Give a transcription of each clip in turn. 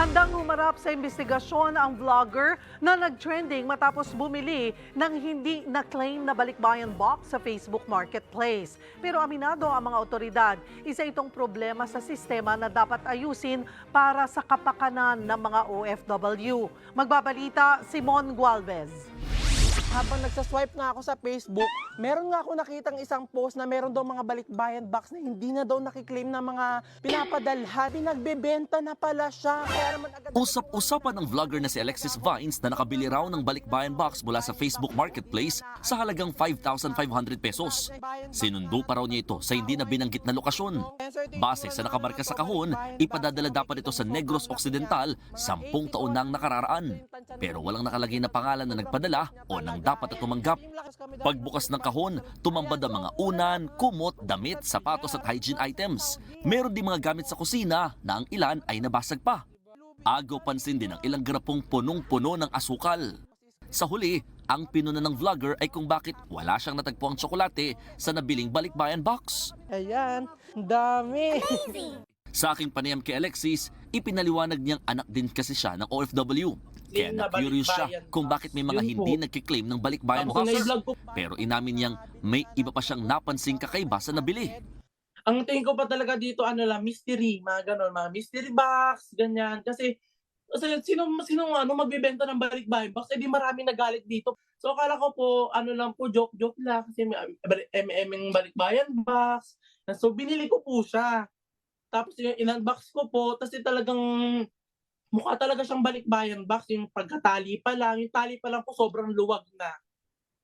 Handang humarap sa investigasyon ang vlogger na nag-trending matapos bumili ng hindi na-claim na balikbayan box sa Facebook Marketplace. Pero aminado ang mga otoridad, isa itong problema sa sistema na dapat ayusin para sa kapakanan ng mga OFW. Magbabalita, Simon Gualvez. Habang nagsaswipe nga ako sa Facebook, meron nga ako nakitang isang post na meron daw mga balikbayan box na hindi na daw nakiklaim na mga pinapadalhan. Pinagbebenta na pala siya. Usap-usapan ng vlogger na si Alexis Vines na nakabili raw ng balikbayan box mula sa Facebook Marketplace sa halagang 5,500 pesos. Sinundo pa raw niya ito sa hindi na binanggit na lokasyon. Base sa nakamarka sa kahon, ipadadala dapat ito sa Negros Occidental sampung taon nang nakararaan. Pero walang nakalagay na pangalan na nagpadala o nang dapat at tumanggap. Pagbukas ng kahon, tumambad ang mga unan, kumot, damit, sapatos at hygiene items. Meron din mga gamit sa kusina na ang ilan ay nabasag pa. Agaw pansin din ang ilang garapong punong-puno ng asukal. Sa huli, ang pinuna ng vlogger ay kung bakit wala siyang natagpuang tsokolate sa nabiling balikbayan box. Ayan, dami. Sa aking panayam kay Alexis, ipinaliwanag niyang anak din kasi siya ng OFW. Kaya na-curious siya kung bakit may mga hindi nagkiklaim ng balikbayan ko. Pero inamin niyang may iba pa siyang napansing kakaiba sa nabili. Ang tingin ko pa talaga dito, ano lang, mystery, mga ganon, mga mystery box, ganyan. Kasi, kasi sino, sino ano, magbibenta ng balikbayan box, edi marami nagalit dito. So, akala ko po, ano lang po, joke-joke lang, kasi may MM yung balikbayan box. So, binili ko po siya. Tapos, yung in-unbox ko po, tapos talagang, mukha talaga siyang balikbayan box, yung pagkatali pa lang, yung tali pa lang po sobrang luwag na.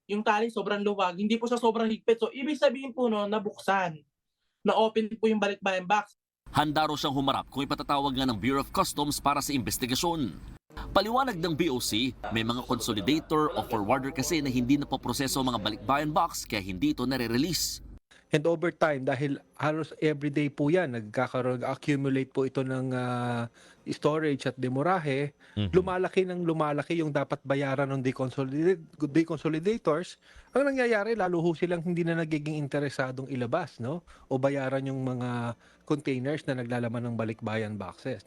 Yung tali sobrang luwag, hindi po siya sobrang higpit. So, ibig sabihin po no, nabuksan. Na-open po yung balikbayan box. Handa raw siyang humarap kung ipatatawag nga ng Bureau of Customs para sa investigasyon. Paliwanag ng BOC, may mga consolidator o forwarder kasi na hindi napoproseso ang mga balikbayan box kaya hindi ito nare-release. And over time, dahil halos everyday po yan, nagkakaroon, accumulate po ito ng ah, storage at demorahe, lumalaki ng lumalaki yung dapat bayaran ng deconsolidate, deconsolidators. Ang nangyayari, lalo ho silang hindi na nagiging interesadong ilabas, no? O bayaran yung mga containers na naglalaman ng balikbayan boxes.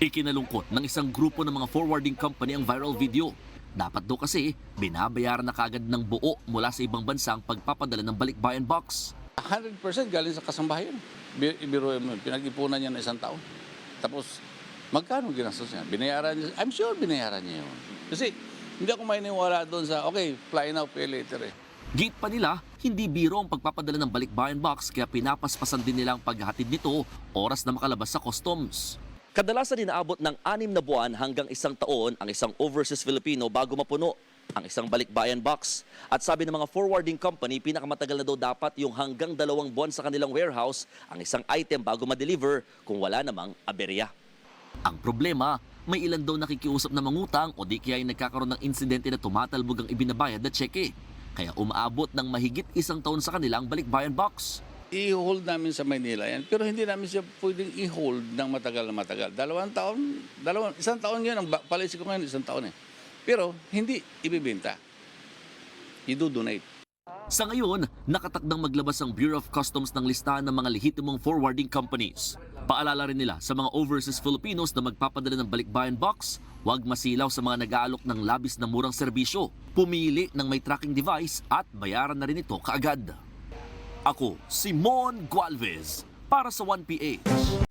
Ikinalungkot ng isang grupo ng mga forwarding company ang viral video. Dapat daw kasi binabayaran na kagad ng buo mula sa ibang bansa ang pagpapadala ng balikbayan box. 100% galing sa kasambahayan. Bi- Ibiro mo, pinag-ipunan niya ng isang taon. Tapos, magkano ginastos niya? Binayaran niya. I'm sure binayaran niya yun. Kasi, hindi ako maniniwala doon sa, okay, fly now, pay later eh. Gate pa nila, hindi biro ang pagpapadala ng balikbayan box kaya pinapaspasan din nila ang paghahatid nito oras na makalabas sa customs. Kadalasan inaabot ng anim na buwan hanggang isang taon ang isang overseas Filipino bago mapuno ang isang balikbayan box. At sabi ng mga forwarding company, pinakamatagal na daw dapat yung hanggang dalawang buwan sa kanilang warehouse ang isang item bago ma-deliver kung wala namang aberya. Ang problema, may ilan daw nakikiusap na mangutang o di kaya ay nagkakaroon ng insidente na tumatalbog ang ibinabayad na cheque. Kaya umaabot ng mahigit isang taon sa kanilang balikbayan box. I-hold namin sa Maynila yan, pero hindi namin siya pwedeng i-hold ng matagal na matagal. Dalawang taon, dalawang, isang taon yun, ang policy ko ngayon, isang taon eh. Pero hindi ibibenta. I-donate. Sa ngayon, nakatakdang maglabas ang Bureau of Customs ng listahan ng mga lehitimong forwarding companies. Paalala rin nila sa mga overseas Filipinos na magpapadala ng balikbayan box, huwag masilaw sa mga nag-aalok ng labis na murang serbisyo. Pumili ng may tracking device at bayaran na rin ito kaagad. Ako, Simon Gualvez, para sa 1PH.